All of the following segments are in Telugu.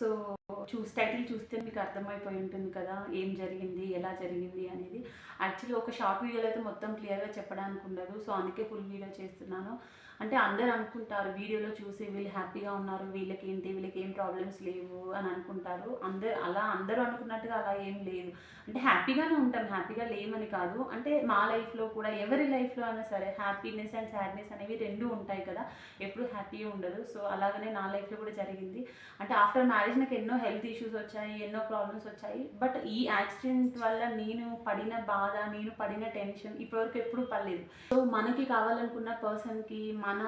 సో చూసి టైటిల్ చూస్తే మీకు అర్థమైపోయి ఉంటుంది కదా ఏం జరిగింది ఎలా జరిగింది అనేది. యాక్చువల్లీ ఒక షార్ట్ వీడియోలో అయితే మొత్తం క్లియర్గా చెప్పడానికి ఉండదు. సో అందుకే ఫుల్ వీడియో చేస్తున్నాను. అంటే అందరు అనుకుంటారు వీడియోలో చూసి వీళ్ళు హ్యాపీగా ఉన్నారు వీళ్ళకి ఏంటి వీళ్ళకి ఏం ప్రాబ్లమ్స్ లేవు అని అనుకుంటారు. అందరు అలా అందరూ అనుకున్నట్టుగా అలా ఏం లేదు. అంటే హ్యాపీగానే ఉంటాం హ్యాపీగా లేమని కాదు. అంటే మా లైఫ్లో కూడా ఎవరి లైఫ్లో అయినా సరే హ్యాపీనెస్ అండ్ సాడ్నెస్ అనేవి రెండు ఉంటాయి కదా. ఎప్పుడు హ్యాపీగా ఉండదు. సో అలాగనే నా లైఫ్లో కూడా జరిగింది. అంటే ఆఫ్టర్ మ్యారేజ్ నాకు ఎన్నో హెల్త్ ఇష్యూస్ వచ్చాయి ఎన్నో ప్రాబ్లమ్స్ వచ్చాయి. బట్ ఈ యాక్సిడెంట్ వల్ల నేను పడిన బాధ నేను పడిన టెన్షన్ ఇప్పటివరకు ఎప్పుడు పడలేదు. సో మనకి కావాలనుకున్న పర్సన్కి మన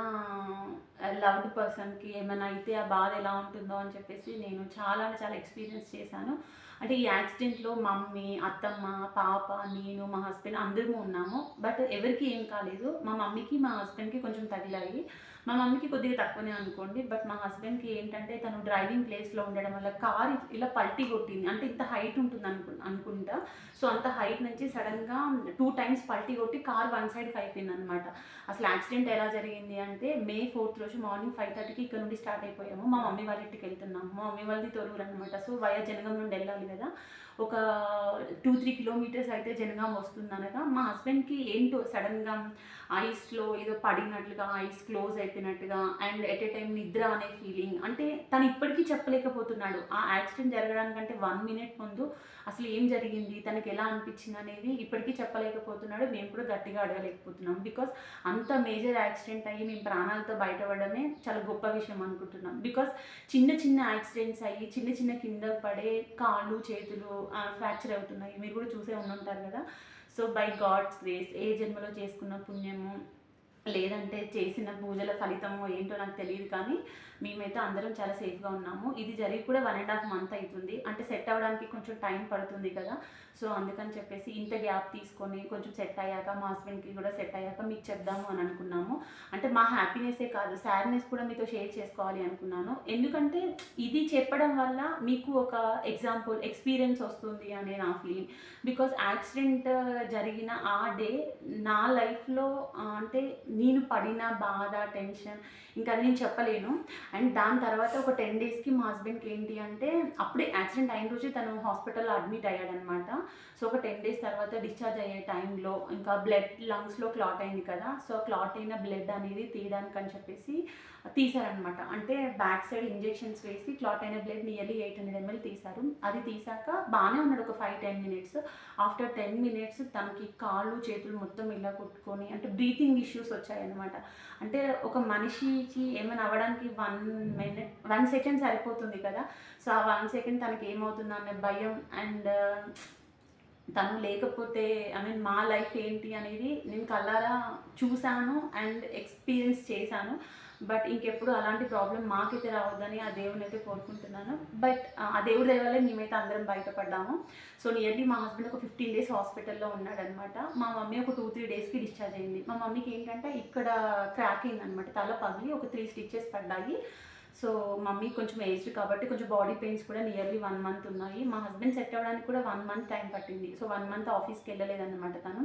లవ్డ్ పర్సన్కి ఏమైనా అయితే ఆ బాధ ఎలా ఉంటుందో అని చెప్పేసి నేను చాలా చాలా ఎక్స్పీరియన్స్ చేశాను. అంటే ఈ యాక్సిడెంట్లో మమ్మీ అత్తమ్మ పాప నేను మా హస్బెండ్ అందరము ఉన్నాము. బట్ ఎవరికి ఏం కాలేదు. మా మమ్మీకి మా హస్బెండ్కి కొంచెం తగిలాయి. మా మమ్మీకి కొద్దిగా తక్కువనే అనుకోండి బట్ మా హస్బెండ్కి ఏంటంటే తను డ్రైవింగ్ ప్లేస్లో ఉండడం వల్ల కార్ ఇలా పల్టీ కొట్టింది. అంటే ఇంత హైట్ ఉంటుంది అనుకు అనుకుంటా. సో అంత హైట్ నుంచి సడన్గా టూ టైమ్స్ పల్టీ కొట్టి కార్ వన్ సైడ్కి అయిపోయింది అనమాట అసలు యాక్సిడెంట్ ఎలా జరిగింది అంటే మే ఫోర్త్ రోజు మార్నింగ్ ఫైవ్ థర్టీకి ఇక్కడ నుండి స్టార్ట్ అయిపోయాము. మా మమ్మీ వాళ్ళ ఇంటికి వెళ్తున్నాము. మా మమ్మీ వాళ్ళది తొరూరు అనమాట సో వయా జనగం నుండి వెళ్ళాలి కదా. ఒక టూ త్రీ కిలోమీటర్స్ అయితే జనగాం వస్తుందనగా మా హస్బెండ్కి ఏంటో సడన్గా ఐస్లో ఏదో పడినట్లుగా ఐస్ క్లోజ్ అయిపోయినట్టుగా అండ్ ఎట్ ఏ టైం నిద్ర అనే ఫీలింగ్ అంటే తను ఇప్పటికీ చెప్పలేకపోతున్నాడు. ఆ యాక్సిడెంట్ జరగడానికంటే వన్ మినిట్ ముందు అసలు ఏం జరిగింది తనకి ఎలా అనిపించింది అనేది ఇప్పటికీ చెప్పలేకపోతున్నాడు. మేము కూడా గట్టిగా అడగలేకపోతున్నాం. బికాస్ అంత మేజర్ యాక్సిడెంట్ అయ్యి మేము ప్రాణాలతో బయటపడమే చాలా గొప్ప విషయం అనుకుంటున్నాం. బికాస్ చిన్న చిన్న యాక్సిడెంట్స్ అయ్యి చిన్న చిన్న కింద పడే కాళ్ళు చేతులు ఫ్రాక్చర్ అవుతున్నాయి. మీరు కూడా చూసే ఉండుంటారు కదా. సో బై గాడ్స్ గ్రేస్ ఏ జన్మలో చేసుకున్న పుణ్యము లేదంటే చేసిన పూజల ఫలితము ఏంటో నాకు తెలియదు కానీ మేమైతే అందరం చాలా సేఫ్గా ఉన్నాము. ఇది జరిగి కూడా వన్ అండ్ హాఫ్ మంత్ అవుతుంది అంటే సెట్ అవ్వడానికి కొంచెం టైం పడుతుంది కదా. సో అందుకని చెప్పేసి ఇంత గ్యాప్ తీసుకొని కొంచెం సెట్ అయ్యాక మా హస్బెండ్కి కూడా సెట్ అయ్యాక మీకు చెప్దాము అని అనుకున్నాము. అంటే మా హ్యాపీనెస్సే కాదు సాడ్నెస్ కూడా మీతో షేర్ చేసుకోవాలి అనుకున్నాను. ఎందుకంటే ఇది చెప్పడం వల్ల మీకు ఒక ఎగ్జాంపుల్ ఎక్స్పీరియన్స్ వస్తుంది అనే నా ఫీలింగ్ బికాస్ యాక్సిడెంట్ జరిగిన ఆ డే నా లైఫ్లో అంటే నేను పడిన బాధ టెన్షన్ ఇంకా నేను చెప్పలేను. అండ్ దాని తర్వాత ఒక టెన్ డేస్కి మా హస్బెండ్కి ఏంటి అంటే అప్పుడే యాక్సిడెంట్ అయిన రోజే తను హాస్పిటల్లో అడ్మిట్ అయ్యాడనమాట. సో ఒక టెన్ డేస్ తర్వాత డిశ్చార్జ్ అయ్యే టైంలో ఇంకా బ్లడ్ లంగ్స్లో క్లాట్ అయింది కదా సో క్లాట్ అయిన బ్లడ్ అనేది తీయడానికి అని చెప్పేసి తీశారనమాట. అంటే బ్యాక్ సైడ్ ఇంజెక్షన్స్ వేసి క్లాట్ అయిన blood nearly eight hundred ML తీశారు. అది తీసాక బాగానే ఉన్నాడు ఒక five ten minutes. After ten minutes తనకి కాళ్ళు చేతులు మొత్తం ఇలా కొట్టుకొని అంటే బ్రీతింగ్ ఇష్యూస్ వచ్చి వచ్చాయన్నమాట. అంటే ఒక మనిషికి ఏమైనా అవ్వడానికి వన్ మినిట్ వన్ సెకండ్ సరిపోతుంది కదా. సో ఆ వన్ సెకండ్ తనకి ఏమవుతుంది అనే భయం అండ్ తను లేకపోతే ఐ మీన్ మా లైఫ్ ఏంటి అనేది నేను కళ్ళారా చూశాను అండ్ ఎక్స్పీరియన్స్ చేశాను. బట్ ఇంకెప్పుడు అలాంటి ప్రాబ్లం మాకైతే రావద్దని ఆ దేవుని అయితే కోరుకుంటున్నాను. బట్ ఆ దేవుడి దయవల్లే మేమైతే అందరం బయటపడ్డాము. సో నియర్లీ మా హస్బెండ్ ఒక ఫిఫ్టీన్ డేస్ హాస్పిటల్లో ఉన్నాడనమాట. మా మమ్మీ ఒక టూ త్రీ డేస్కి డిశ్చార్జ్ అయింది. మా మమ్మీకి ఏంటంటే ఇక్కడ క్రాక్ అయిందనమాట తల పగిలి ఒక త్రీ స్టిచ్చెస్ పడ్డాయి. సో మమ్మీ కొంచెం ఏజ్డ్ కాబట్టి కొంచెం బాడీ పెయిన్స్ కూడా నియర్లీ వన్ మంత్ ఉన్నాయి. మా హస్బెండ్ సెట్ అవ్వడానికి కూడా వన్ మంత్ టైం పట్టింది. సో వన్ మంత్ ఆఫీస్కి వెళ్ళలేదన్నమాట తను.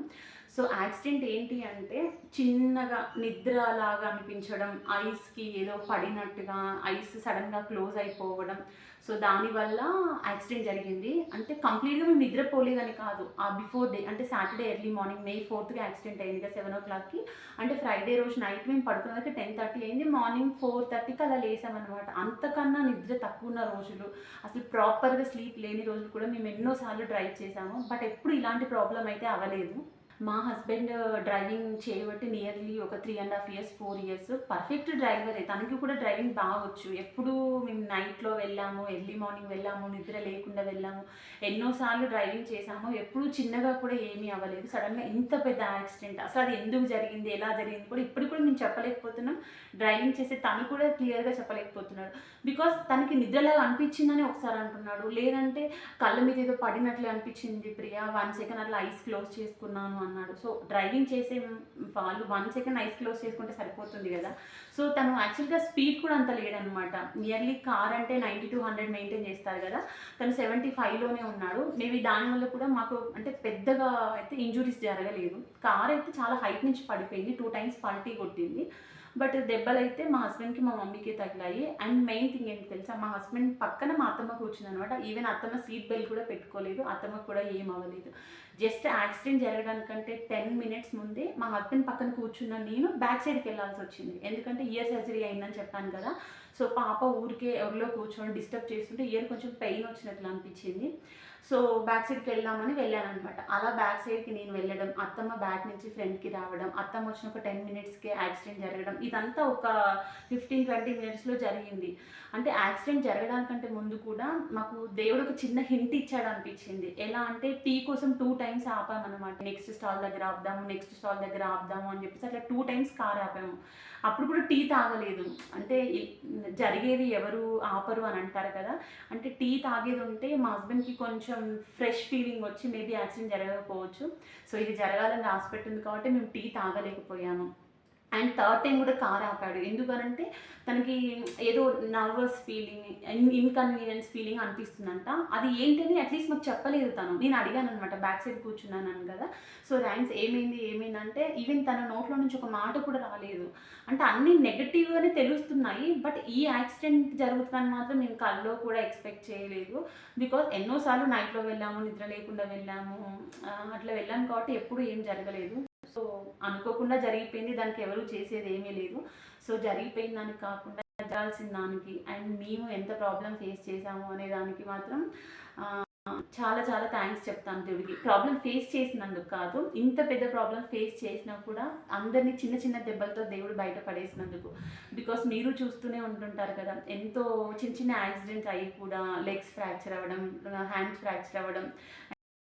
సో యాక్సిడెంట్ ఏంటి అంటే చిన్నగా నిద్రలాగా అనిపించడం ఐస్కి ఏదో పడినట్టుగా ఐస్ సడన్గా క్లోజ్ అయిపోవడం సో దానివల్ల యాక్సిడెంట్ జరిగింది. అంటే కంప్లీట్గా మేము నిద్రపోలేదని కాదు. ఆ బిఫోర్ డే అంటే సాటర్డే ఎర్లీ మార్నింగ్ మే ఫోర్త్కి యాక్సిడెంట్ అయింది కదా సెవెన్ ఓ క్లాక్కి. అంటే ఫ్రైడే రోజు నైట్ మేము పడుకున్నదాకా టెన్ థర్టీ అయింది. మార్నింగ్ ఫోర్ థర్టీకి అలా లేసామన్నమాట అంతకన్నా నిద్ర తక్కువ ఉన్న రోజులు అసలు ప్రాపర్గా స్లీప్ లేని రోజులు కూడా మేము ఎన్నోసార్లు డ్రైవ్ చేసాము. బట్ ఎప్పుడు ఇలాంటి ప్రాబ్లం అయితే అవ్వలేదు. మా హస్బెండ్ డ్రైవింగ్ చేయబట్టి నియర్లీ ఒక three and half years four years perfect డ్రైవరే తనకి కూడా డ్రైవింగ్ బాగొచ్చు. ఎప్పుడు మేము నైట్లో వెళ్ళాము ఎర్లీ మార్నింగ్ వెళ్ళాము నిద్ర లేకుండా వెళ్ళాము. ఎన్నోసార్లు డ్రైవింగ్ చేసాము ఎప్పుడు చిన్నగా కూడా ఏమీ అవ్వలేదు. సడన్గా ఇంత పెద్ద యాక్సిడెంట్ అసలు అది ఎందుకు జరిగింది? ఎలా జరిగింది? కూడా ఇప్పుడు కూడా మేము చెప్పలేకపోతున్నాం. డ్రైవింగ్ చేసే తను కూడా క్లియర్గా చెప్పలేకపోతున్నాడు. బికాస్ తనకి నిద్రలాగా అనిపించిందని ఒకసారి అంటున్నాడు. లేదంటే కళ్ళ మీద ఏదో పడినట్లు అనిపించింది ప్రియా. వన్ సెకండ్ అట్లా ఐస్ క్లోజ్ చేసుకున్నాను అన్నాడు. సో డ్రైవింగ్ చేసే వాళ్ళు వన్ సెకండ్ ఐస్ క్లోజ్ చేసుకుంటే సరిపోతుంది కదా. సో తను యాక్చువల్గా స్పీడ్ కూడా అంత లేడనమాట నియర్లీ కార్ అంటే నైంటీ టూ హండ్రెడ్ మెయింటైన్ చేస్తారు కదా. తను సెవెంటీ ఫైవ్లోనే ఉన్నాడు. మేబీ దానివల్ల కూడా మాకు అంటే పెద్దగా అయితే ఇంజురీస్ జరగలేదు. కార్ అయితే చాలా హైట్ నుంచి పడిపోయింది. టూ టైమ్స్ పల్టీ కొట్టింది. బట్ దెబ్బలైతే మా హస్బెండ్కి మా మమ్మీకి తగిలాయి. అండ్ మెయిన్ థింగ్ ఏంటి తెలుసా? మా హస్బెండ్ పక్కన మా అత్తమ్మ కూర్చుంది అనమాట ఈవెన్ అత్తమ్మ సీట్ బెల్ట్ కూడా పెట్టుకోలేదు. అత్తమ్మ కూడా ఏం అవ్వలేదు. జస్ట్ యాక్సిడెంట్ జరగడానికంటే టెన్ మినిట్స్ ముందే మా హస్బెండ్ పక్కన కూర్చున్న నేను బ్యాక్ సైడ్కి వెళ్ళాల్సి వచ్చింది. ఎందుకంటే ఇయర్ సర్జరీ అయిందని చెప్పాను కదా. సో పాప ఊరికే ఎవరిలో కూర్చొని డిస్టర్బ్ చేస్తుంటే ఇయర్ కొంచెం పెయిన్ వచ్చినట్లు అనిపించింది. సో బ్యాక్ సైడ్కి వెళ్దామని వెళ్ళాను అనమాట అలా బ్యాక్ సైడ్కి నేను వెళ్ళడం అత్తమ్మ బ్యాక్ నుంచి ఫ్రంట్కి రావడం అత్తమ్మ వచ్చిన ఒక టెన్ మినిట్స్కి యాక్సిడెంట్ జరగడం ఇదంతా ఒక ఫిఫ్టీన్ ట్వంటీ మినిట్స్లో జరిగింది. అంటే యాక్సిడెంట్ జరగడానికంటే ముందు కూడా మాకు దేవుడు ఒక చిన్న హింట్ ఇచ్చాడు అనిపించింది ఎలా అంటే టీ కోసం టూ టైమ్స్ ఆపామన్నమాట. నెక్స్ట్ స్టాల్ దగ్గర ఆపుదాము నెక్స్ట్ స్టాల్ దగ్గర ఆపుదాము అని చెప్పేసి అట్లా టూ టైమ్స్ కార్ ఆపాము. అప్పుడు కూడా టీ తాగలేదు. అంటే జరిగేది ఎవరు ఆపరు అని అంటారు కదా. అంటే టీ తాగేది ఉంటే మా హస్బెండ్కి కొంచెం కొంచెం ఫ్రెష్ ఫీలింగ్ వచ్చి మేబీ యాక్సిడెంట్ జరగకపోవచ్చు. సో ఇది జరగాలని రాసి పెట్టింది కాబట్టి మేము టీ తాగలేకపోయాము అండ్ థర్డ్ టైం కూడా కార్ ఆపాడు. ఎందుకనంటే తనకి ఏదో నర్వస్ ఫీలింగ్ ఇన్కన్వీనియన్స్ ఫీలింగ్ అనిపిస్తుందంట. అది ఏంటని అట్లీస్ట్ మాకు చెప్పలేదు తను. నేను అడిగాను అనమాట బ్యాక్ సైడ్ కూర్చున్నాను కదా. సో ర్యాంక్స్ ఏమైంది ఏమైందంటే ఈవెన్ తన నోట్లో నుంచి ఒక మాట కూడా రాలేదు. అంటే అన్ని నెగటివ్గానే తెలుస్తున్నాయి బట్ ఈ యాక్సిడెంట్ జరుగుతుందని మాత్రం నేను కల్లో కూడా ఎక్స్పెక్ట్ చేయలేదు. బికాజ్ ఎన్నోసార్లు నైట్లో వెళ్ళాము నిద్ర లేకుండా వెళ్ళాము అట్లా వెళ్ళాము కాబట్టి ఎప్పుడు ఏం జరగలేదు. సో అనుకోకుండా జరిగిపోయింది దానికి ఎవరు చేసేది ఏమీ లేదు. సో జరిగిపోయిన దానికి కాకుండా జరగాల్సిన దానికి అండ్ మేము ఎంత ప్రాబ్లం ఫేస్ చేసాము అనే దానికి మాత్రం చాలా చాలా థ్యాంక్స్ చెప్తాను దేవుడికి. ప్రాబ్లం ఫేస్ చేసినందుకు కాదు ఇంత పెద్ద ప్రాబ్లం ఫేస్ చేసినా కూడా అందరినీ చిన్న చిన్న దెబ్బలతో దేవుడు బయట పడేసినందుకు. బికాస్ మీరు చూస్తూనే ఉంటుంటారు కదా ఎంతో చిన్న చిన్న యాక్సిడెంట్స్ అయ్యి కూడా లెగ్స్ ఫ్రాక్చర్ అవ్వడం హ్యాండ్స్ ఫ్రాక్చర్ అవ్వడం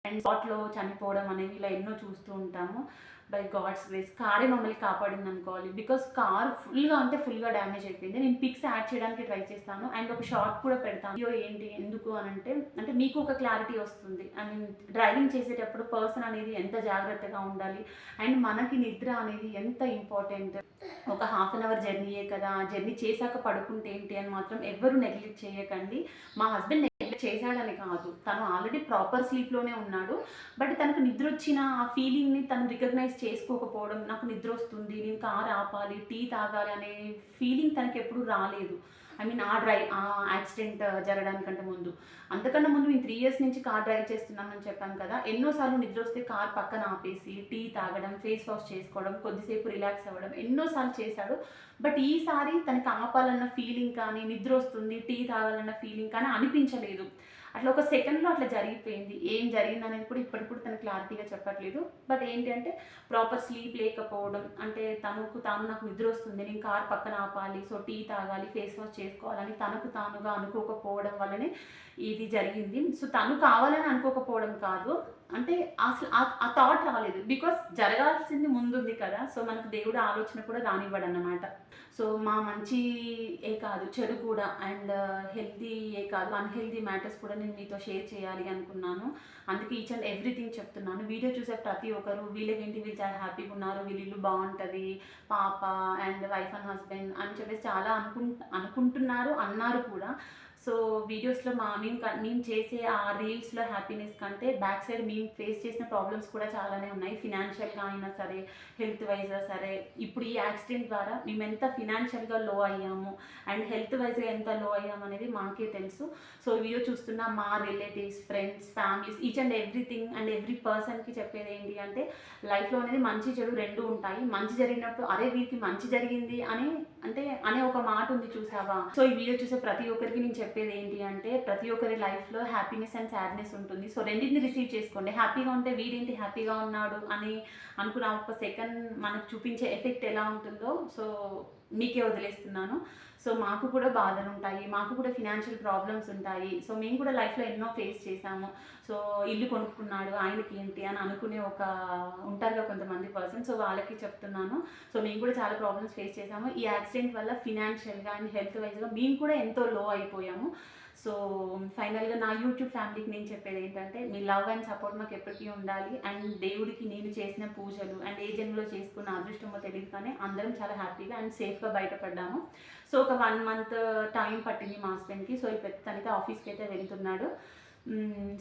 అండ్ స్పాట్లో చనిపోవడం అనేవి ఇలా ఎన్నో చూస్తూ ఉంటాము. బై గాడ్స్ గ్రేస్ కారే మమ్మల్ని కాపాడింది అనుకోవాలి బికాస్ కార్ ఫుల్గా అంటే ఫుల్గా డ్యామేజ్ అయిపోయింది. నేను పిక్స్ యాడ్ చేయడానికి ట్రై చేస్తాను. అండ్ ఒక షార్ట్ కూడా పెడతాను. అయ్యో ఏంటి? ఎందుకు అని అంటే అంటే మీకు ఒక క్లారిటీ వస్తుంది. ఐ మీన్ డ్రైవింగ్ చేసేటప్పుడు పర్సన్ అనేది ఎంత జాగ్రత్తగా ఉండాలి? అండ్ మనకి నిద్ర అనేది ఎంత ఇంపార్టెంట్ ఒక హాఫ్ అన్ అవర్ జర్నీయే కదా? జర్నీ చేశాక పడుకుంటే ఏంటి అని మాత్రం ఎవరు నెగ్లెక్ట్ చేయకండి. మా హస్బెండ్ చేశాడని కాదు. తను ఆల్రెడీ ప్రాపర్ స్లీప్లోనే ఉన్నాడు. బట్ తనకు నిద్ర వచ్చిన ఆ ఫీలింగ్ని తను రికగ్నైజ్ చేసుకోకపోవడం నాకు నిద్ర వస్తుంది నేను కారు ఆపాలి టీ తాగాలి అనే ఫీలింగ్ తనకి ఎప్పుడు రాలేదు. ఐ మీన్ ఆ డ్రైవ్ ఆ యాక్సిడెంట్ జరగడానికంటే ముందు. అంతకన్నా ముందు మేము త్రీ ఇయర్స్ నుంచి కార్ డ్రైవ్ చేస్తున్నామని చెప్పాను కదా ఎన్నోసార్లు నిద్ర వస్తే కార్ పక్కన ఆపేసి టీ తాగడం ఫేస్ వాష్ చేసుకోవడం కొద్దిసేపు రిలాక్స్ అవ్వడం ఎన్నోసార్లు చేశాడు. బట్ ఈసారి తనకి ఆపాలన్న ఫీలింగ్ కానీ నిద్ర వస్తుంది టీ తాగాలన్న ఫీలింగ్ కానీ అనిపించలేదు. అట్లా ఒక సెకండ్లో అట్లా జరిగిపోయింది. ఏం జరిగింది అనేది కూడా ఇప్పటికప్పుడు తను క్లారిటీగా చెప్పట్లేదు. బట్ ఏంటి అంటే ప్రాపర్ స్లీప్ లేకపోవడం అంటే తనకు తాను నాకు నిద్ర వస్తుంది నేను కార్ పక్కన ఆపాలి సో టీ తాగాలి ఫేస్ వాష్ చేసుకోవాలని తనకు తానుగా అనుకోకపోవడం వల్లనే ఇది జరిగింది. సో తను కావాలని అనుకోకపోవడం కాదు. అంటే అసలు ఆ- ఆ థాట్ రాలేదు. బికాస్ జరగాల్సింది ముందుంది కదా. సో మనకు దేవుడు ఆలోచన కూడా రానివ్వడు అన్నమాట సో మా మంచి ఏ కాదు చెడు కూడా అండ్ uh, హెల్తీ ఏ కాదు అన్హెల్తీ మ్యాటర్స్ కూడా నేను మీతో షేర్ చేయాలి అనుకున్నాను. అందుకే ఈచ్ అండ్ ఎవ్రీథింగ్ చెప్తున్నాను. వీడియో చూసే ప్రతి ఒక్కరు వీళ్ళకేంటి వీళ్ళు చాలా హ్యాపీగా ఉన్నారు వీళ్ళు ఇల్లు బాగుంటుంది పాప అండ్ వైఫ్ అండ్ హస్బెండ్ అని చెప్పేసి చాలా అనుకుంటు అనుకుంటున్నారు అన్నారు కూడా. సో వీడియోస్లో మా మేము మేము చేసే ఆ రీల్స్లో హ్యాపీనెస్ కంటే బ్యాక్ సైడ్ మేము ఫేస్ చేసిన ప్రాబ్లమ్స్ కూడా చాలానే ఉన్నాయి. ఫినాన్షియల్గా అయినా సరే హెల్త్ వైజ్గా సరే. ఇప్పుడు ఈ యాక్సిడెంట్ ద్వారా మేము ఎంత ఫినాన్షియల్గా లో అయ్యాము అండ్ హెల్త్ వైజ్గా ఎంత లో అయ్యాము అనేది మాకే తెలుసు. సో వీడియో చూస్తున్న మా relatives friends families each and everything and every పర్సన్కి చెప్పేది ఏంటి అంటే లైఫ్లో అనేది మంచి చెడు రెండు ఉంటాయి. మంచి జరిగినప్పుడు అరే వీరికి మంచి జరిగింది అని అంటే అనే ఒక మాట ఉంది చూసావా? సో ఈ వీడియో చూసే ప్రతి ఒక్కరికి నేను చెప్పేది ఏంటి అంటే ప్రతి ఒక్కరి లైఫ్లో హ్యాపీనెస్ అండ్ సాడ్నెస్ ఉంటుంది. సో రెండింటిని రిసీవ్ చేసుకోండి. హ్యాపీగా ఉంటే వీడేంటి హ్యాపీగా ఉన్నాడు అని అనుకున్న ఒక సెకండ్ మనకు చూపించే ఎఫెక్ట్ ఎలా ఉంటుందో సో మీకే వదిలేస్తున్నాను. సో మాకు కూడా బాధలు ఉంటాయి మాకు కూడా ఫినాన్షియల్ ప్రాబ్లమ్స్ ఉంటాయి. సో మేము కూడా లైఫ్లో ఎన్నో ఫేస్ చేసాము సో ఇల్లు కొనుక్కున్నాడు ఆయనకి ఏంటి అని అనుకునే ఒక ఉంటారుగా కొంతమంది పర్సన్ సో వాళ్ళకి చెప్తున్నాను. సో మేము కూడా చాలా ప్రాబ్లమ్స్ ఫేస్ చేసాము ఈ యాక్సిడెంట్ వల్ల ఫినాన్షియల్గా అండ్ హెల్త్ వైజ్గా మేము కూడా ఎంతో లో అయిపోయాము. సో ఫైనల్గా నా యూట్యూబ్ ఫ్యామిలీకి నేను చెప్పేది ఏంటంటే మీ లవ్ అండ్ సపోర్ట్ మాకు ఎప్పటికీ ఉండాలి. అండ్ దేవుడికి నేను చేసిన పూజలు అండ్ ఏ జన్మలో చేసుకున్న అదృష్టమో తెలియదు కానీ అందరం చాలా హ్యాపీగా అండ్ సేఫ్గా బయటపడ్డాము. సో ఒక వన్ మంత్ టైం పట్టింది మా హస్బెండ్కి. సో ఇప్పుడు తనకి ఆఫీస్కి అయితే వెళ్తున్నాడు.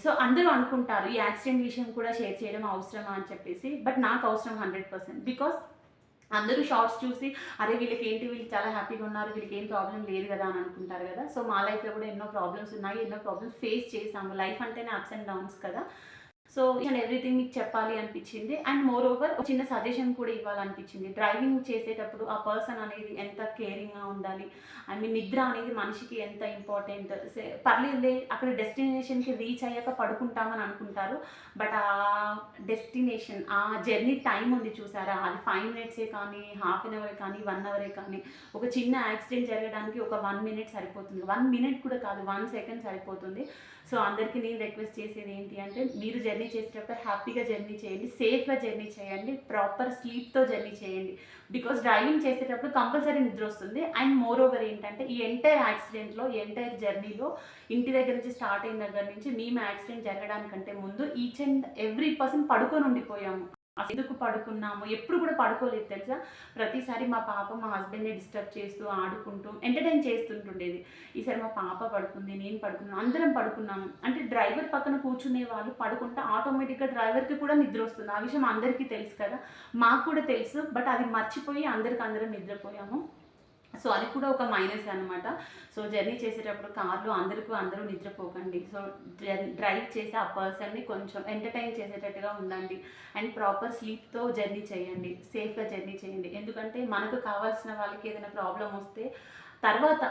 సో అందరూ అనుకుంటారు ఈ యాక్సిడెంట్ విషయం కూడా షేర్ చేయడం అవసరమా అని చెప్పేసి బట్ నాకు అవసరం హండ్రెడ్ పర్సెంట్. బికాస్ అందరూ షార్ట్స్ చూసి అరే వీళ్ళకి ఏంటి వీళ్ళు చాలా హ్యాపీగా ఉన్నారు. వీళ్ళకి ఏం ప్రాబ్లం లేదు కదా అని అనుకుంటారు కదా. సో మా లైఫ్లో కూడా ఎన్నో ప్రాబ్లమ్స్ ఉన్నాయి. ఎన్నో ప్రాబ్లమ్స్ ఫేస్ చేసాము లైఫ్ అంటేనే అప్స్ అండ్ డౌన్స్ కదా. సో అండ్ ఎవ్రీథింగ్ మీకు చెప్పాలి అనిపించింది. అండ్ మోర్ ఓవర్ చిన్న సజెషన్ కూడా ఇవ్వాలనిపించింది. డ్రైవింగ్ చేసేటప్పుడు ఆ పర్సన్ అనేది ఎంత కేరింగ్గా ఉండాలి? ఐ మీన్ నిద్ర అనేది మనిషికి ఎంత ఇంపార్టెంట్ పర్లేదులే అక్కడ డెస్టినేషన్కి రీచ్ అయ్యాక పడుకుంటామని అనుకుంటారు. బట్ ఆ డెస్టినేషన్ ఆ జర్నీ టైం ఉంది చూసారా? అది ఫైవ్ మినిట్సే కానీ హాఫ్ అన్ అవర్ కానీ వన్ అవరే కానీ ఒక చిన్న యాక్సిడెంట్ జరగడానికి ఒక వన్ మినిట్ సరిపోతుంది. వన్ మినిట్ కూడా కాదు వన్ సెకండ్ సరిపోతుంది. సో అందరికీ నేను రిక్వెస్ట్ చేసేది ఏంటి అంటే మీరు జర్నీ చేసేటప్పుడు హ్యాపీగా జర్నీ చేయండి సేఫ్గా జర్నీ చేయండి ప్రాపర్ స్లీప్తో జర్నీ చేయండి. బికాస్ డ్రైవింగ్ చేసేటప్పుడు కంపల్సరీ నిద్ర వస్తుంది. అండ్ మోర్ ఓవర్ ఏంటంటే ఈ ఎంటైర్ యాక్సిడెంట్లో ఎంటైర్ జర్నీలో ఇంటి దగ్గర నుంచి స్టార్ట్ అయిన దగ్గర నుంచి మేము యాక్సిడెంట్ జరగడానికంటే ముందు ఈచ్ అండ్ ఎవ్రీ పర్సన్ పడుకొని ఉండిపోయాము. అసలు ఎందుకు పడుకున్నాము? ఎప్పుడు కూడా పడుకోలేదు తెలుసా? ప్రతిసారి మా పాప మా హస్బెండ్ని డిస్టర్బ్ చేస్తూ ఆడుకుంటూ ఎంటర్టైన్ చేస్తుంటుండేది. ఈసారి మా పాప పడుకుంది నేను పడుకున్నాను అందరం పడుకున్నాము. అంటే డ్రైవర్ పక్కన కూర్చునే వాళ్ళు పడుకుంటే ఆటోమేటిక్గా డ్రైవర్కి కూడా నిద్ర వస్తుంది. ఆ విషయం అందరికీ తెలుసు కదా? మాకు కూడా తెలుసు బట్ అది మర్చిపోయి అందరికి అందరం నిద్రపోయాము. సో అది కూడా ఒక మైనస్ అనమాట సో జర్నీ చేసేటప్పుడు కార్లో అందరికీ అందరూ నిద్రపోకండి. సో డ్రైవ్ చేసే ఆ పర్సన్ని కొంచెం ఎంటర్టైన్ చేసేటట్టుగా ఉండండి. అండ్ ప్రాపర్ స్లీప్తో జర్నీ చేయండి. సేఫ్గా జర్నీ చేయండి. ఎందుకంటే మనకు కావాల్సిన వాళ్ళకి ఏదైనా ప్రాబ్లం వస్తే తర్వాత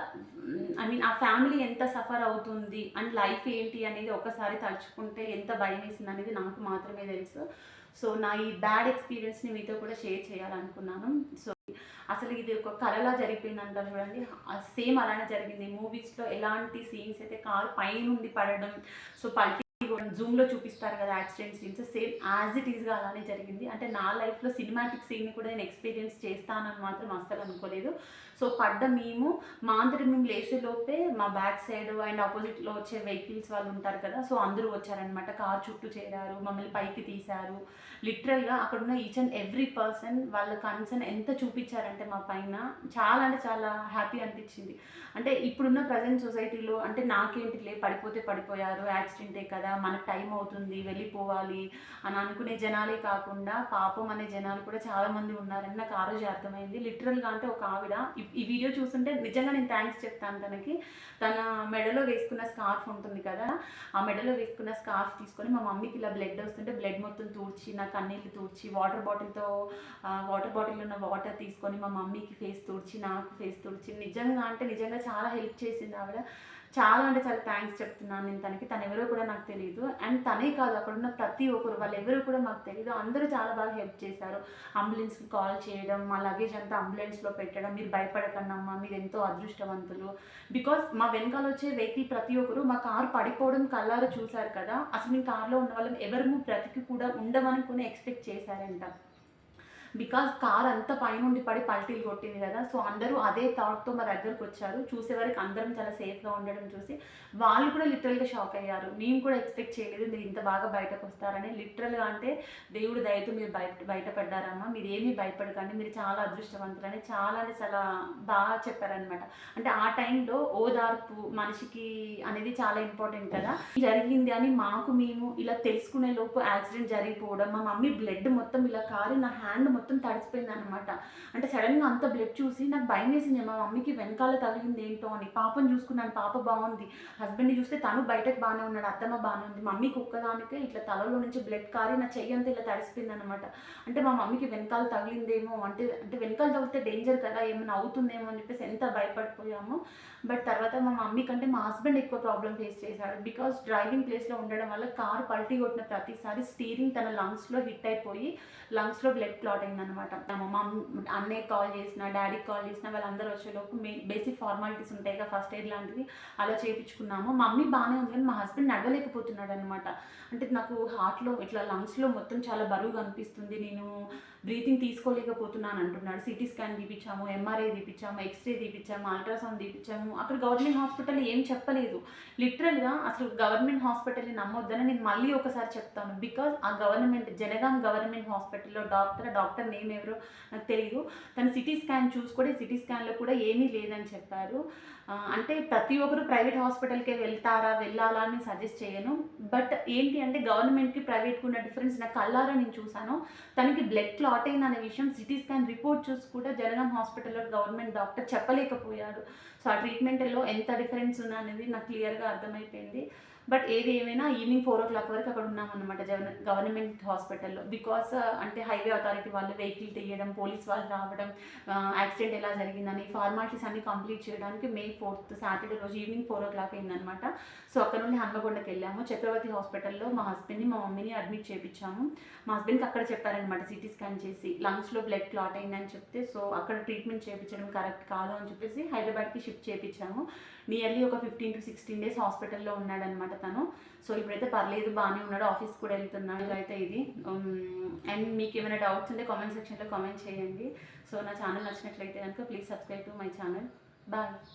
ఐ మీన్ ఆ ఫ్యామిలీ ఎంత సఫర్ అవుతుంది అండ్ లైఫ్ ఏంటి అనేది ఒకసారి తలుచుకుంటే ఎంత భయం వేసింది అనేది నాకు మాత్రమే తెలుసు. సో నా ఈ బ్యాడ్ ఎక్స్పీరియన్స్ని మీతో కూడా షేర్ చేయాలనుకున్నాను. సో అసలు ఇది ఒక కళలా జరిగింది అంటారు చూడండి సేమ్ అలానే జరిగింది. మూవీస్లో ఎలాంటి సీన్స్ అయితే కారు పైనుండి పడడం సో పల్టీ జూమ్లో చూపిస్తారు కదా accident scenes same as it ఈస్గా అలానే జరిగింది. అంటే నా లైఫ్లో సినిమాటిక్ సీన్ కూడా నేను ఎక్స్పీరియన్స్ చేస్తానని మాత్రం అస్సలు అనుకోలేదు. సో పడ్డ మేము మా అంతటి మేము లేసే లోపే మా బ్యాక్ సైడ్ అండ్ ఆపోజిట్లో వచ్చే వెహికల్స్ వాళ్ళు ఉంటారు కదా సో అందరూ వచ్చారనమాట కార్ చుట్టూ చేరారు మమ్మల్ని పైకి తీశారు. లిటరల్గా అక్కడ ఉన్న ఈచ్ అండ్ ఎవ్రీ పర్సన్ వాళ్ళ కన్సర్న్ ఎంత చూపించారంటే మా పైన చాలా అంటే చాలా హ్యాపీ అనిపించింది. అంటే ఇప్పుడున్న ప్రజెంట్ సొసైటీలో అంటే నాకేంటి లే పడిపోతే పడిపోయారు యాక్సిడెంటే కదా మనకు టైం అవుతుంది వెళ్ళిపోవాలి అని అనుకునే జనాలే కాకుండా పాపం అనే జనాలు కూడా చాలామంది ఉన్నారని నాకు ఆ రోజు అర్థమైంది. లిటరల్గా అంటే ఒక ఆవిడ ఈ- వీడియో చూస్తుంటే నిజంగా నేను థ్యాంక్స్ చెప్తాను తనకి. తన మెడలో వేసుకున్న స్కార్ఫ్ ఉంటుంది కదా ఆ మెడలో వేసుకున్న స్కార్ఫ్ తీసుకొని మా మమ్మీకి ఇలా బ్లడ్ వస్తుంటే బ్లడ్ మొత్తం తూడ్చి నా కన్నీళ్ళు తూడ్చి వాటర్ బాటిల్తో వాటర్ బాటిల్ ఉన్న వాటర్ తీసుకొని మా మమ్మీకి ఫేస్ తుడిచి నాకు ఫేస్ తుడిచి నిజంగా అంటే నిజంగా చాలా హెల్ప్ చేసింది ఆవిడ. చాలా అంటే చాలా థ్యాంక్స్ చెప్తున్నాను నేను తనకి. తను ఎవరో కూడా నాకు తెలియదు అండ్ తనే కాదు అక్కడ ఉన్న ప్రతి ఒక్కరు వాళ్ళు ఎవరు కూడా మాకు తెలియదు అందరూ చాలా బాగా హెల్ప్ చేశారు. అంబులెన్స్కి కాల్ చేయడం మా లగేజ్ అంతా అంబులెన్స్లో పెట్టడం. మీరు భయపడకండమ్మా మీరు ఎంతో అదృష్టవంతులు. బికాస్ మా వెనకాల వచ్చే వెహికల్ ప్రతి ఒక్కరు మా కారు పడిపోవడం కల్లారు చూశారు కదా? అసలు మీ కార్లో ఉన్న వాళ్ళని ఎవరు బ్రతికి కూడా ఉండమనుకుని ఎక్స్పెక్ట్ చేశారంట. బికాస్ కార్ అంతా పైనుండి పడి పల్టీలు కొట్టింది కదా సో అందరూ అదే థాట్తో మా దగ్గరకు వచ్చారు. చూసేవారికి అందరం చాలా సేఫ్గా ఉండడం చూసి వాళ్ళు కూడా లిటరల్గా షాక్ అయ్యారు. మేము కూడా ఎక్స్పెక్ట్ చేయలేదు మీరు ఇంత బాగా బయటకు వస్తారని. లిటరల్గా అంటే దేవుడు దయతో మీరు బయట బయటపడ్డారమ్మా మీరు ఏమీ భయపడకండి మీరు చాలా అదృష్టవంతులని చాలా అంటే చాలా బాగా చెప్పారనమాట అంటే ఆ టైంలో ఓదార్పు మనిషికి అనేది చాలా ఇంపార్టెంట్ కదా. జరిగింది అని మాకు మేము ఇలా తెలుసుకునే లోపు యాక్సిడెంట్ జరిగిపోవడం మా మమ్మీ బ్లడ్ మొత్తం ఇలా కారి నా హ్యాండ్ మొత్తం తడిచిపోయింది అనమాట అంటే సడన్గా అంత బ్లడ్ చూసి నాకు భయం వేసింది మా మమ్మీకి వెనకాల తగిలింది ఏంటో అని. పాపను చూసుకున్నాను. పాప బాగుంది. హస్బెండ్ చూస్తే తను బయటకు బాగానే ఉన్నాడు. అత్తమ్మ బాగానే ఉంది. మమ్మీకి ఒక్కదానికే ఇట్లా తలలో నుంచి బ్లడ్ కారి నా చెయ్యి అంతా ఇలా తడిసిపోయింది అనమాట అంటే మా మమ్మీకి వెనకాల తగిలిందేమో అంటే అంటే వెనకాల తగిలితే డేంజర్ కదా ఏమైనా అవుతుందేమో అని చెప్పేసి ఎంత భయపడిపోయాము. బట్ తర్వాత మా మమ్మీ కంటే మా హస్బెండ్ ఎక్కువ ప్రాబ్లం ఫేస్ చేశాడు. బికాస్ డ్రైవింగ్ ప్లేస్లో ఉండడం వల్ల కారు పల్టీ కొట్టిన ప్రతిసారి స్టీరింగ్ తన లంగ్స్లో హిట్ అయిపోయి లంగ్స్లో బ్లడ్ క్లాట్ అయిందనమాట మా మమ్మీ అన్నయ్య కాల్ చేసిన డాడీకి కాల్ చేసిన వాళ్ళందరూ వచ్చేలోపు బేసిక్ ఫార్మాలిటీస్ ఉంటాయి కదా ఫస్ట్ ఎయిడ్ లాంటివి అలా చేయించుకున్నాము మమ్మీ బాగానే ఉంది కానీ మా హస్బెండ్ నడవలేకపోతున్నాడు అనమాట అంటే నాకు హార్ట్లో ఇట్లా లంగ్స్లో మొత్తం చాలా బరువుగా అనిపిస్తుంది నేను బ్రీతింగ్ తీసుకోలేకపోతున్నాను అంటున్నాడు. సిటీ స్కాన్ తీపించాము ఎంఆర్ఐ తీపించాము ఎక్స్రే తీపించాము అల్ట్రాసౌండ్ తీపించాము అక్కడ గవర్నమెంట్ హాస్పిటల్ ఏం చెప్పలేదు. లిటరల్గా అసలు గవర్నమెంట్ హాస్పిటల్ని నమ్మొద్దని నేను మళ్ళీ ఒకసారి చెప్తాను. బికాజ్ ఆ గవర్నమెంట్ జనగాం గవర్నమెంట్ హాస్పిటల్లో డాక్టర్ డాక్టర్ నేమ్ ఎవరో నాకు తెలియదు తను సిటీ స్కాన్ చూసుకుంటే సిటీ స్కాన్లో కూడా ఏమీ లేదని చెప్పారు. అంటే ప్రతి ఒక్కరు ప్రైవేట్ హాస్పిటల్కే వెళ్తారా వెళ్ళాలా అని సజెస్ట్ చేయను. బట్ ఏంటి అంటే గవర్నమెంట్కి ప్రైవేట్కి ఉన్న డిఫరెన్స్ నాకు కళ్ళారా నేను చూశాను. తనకి బ్లడ్ క్లాట్ అయింది అనే విషయం సిటీ స్కాన్ రిపోర్ట్ చూసి కూడా జనగాం హాస్పిటల్లో గవర్నమెంట్ డాక్టర్ చెప్పలేకపోయాడు. సో ఆ ట్రీట్మెంట్లో ఎంత డిఫరెన్స్ ఉన్నా అనేది నాకు క్లియర్గా అర్థమైపోయింది. బట్ ఏది ఏమైనా ఈవినింగ్ ఫోర్ ఓ క్లాక్ వరకు అక్కడ ఉన్నామన్నమాట జగన్ గవర్నమెంట్ హాస్పిటల్లో. బికాస్ అంటే హైవే అథారిటీ వాళ్ళు వెహికల్ తీయడం పోలీస్ వాళ్ళు రావడం యాక్సిడెంట్ ఎలా జరిగిందని ఫార్మాలిటీస్ అన్ని కంప్లీట్ చేయడానికి మే ఫోర్త్ సాటర్డే రోజు ఈవినింగ్ ఫోర్ ఓ క్లాక్ అయిందనమాట సో అక్కడ నుండి హన్మకొండకి వెళ్ళాము. చక్రవర్తి హాస్పిటల్లో మా హస్బెండ్ని మా మమ్మీని అడ్మిట్ చేయించాము మా హస్బెండ్కి అక్కడ చెప్పారనమాట సిటీ స్కాన్ చేసి లంగ్స్లో బ్లడ్ క్లాట్ అయిందని చెప్తే సో అక్కడ ట్రీట్మెంట్ చేయించడం కరెక్ట్ కాదు అని చెప్పేసి హైదరాబాద్కి షిఫ్ట్ చేయించాము నియర్లీ ఒక ఫిఫ్టీన్ టు సిక్స్టీన్ డేస్ హాస్పిటల్లో ఉన్నాడనమాట తను సో ఇప్పుడైతే పర్లేదు బాగానే ఉన్నాడు ఆఫీస్ కూడా వెళ్తున్నాడు అయితే ఇది. అండ్ మీకు ఏమైనా డౌట్స్ ఉంటే కామెంట్ సెక్షన్లో కామెంట్ చేయండి. సో నా ఛానల్ నచ్చినట్లయితే కనుక please subscribe to my channel. Bye.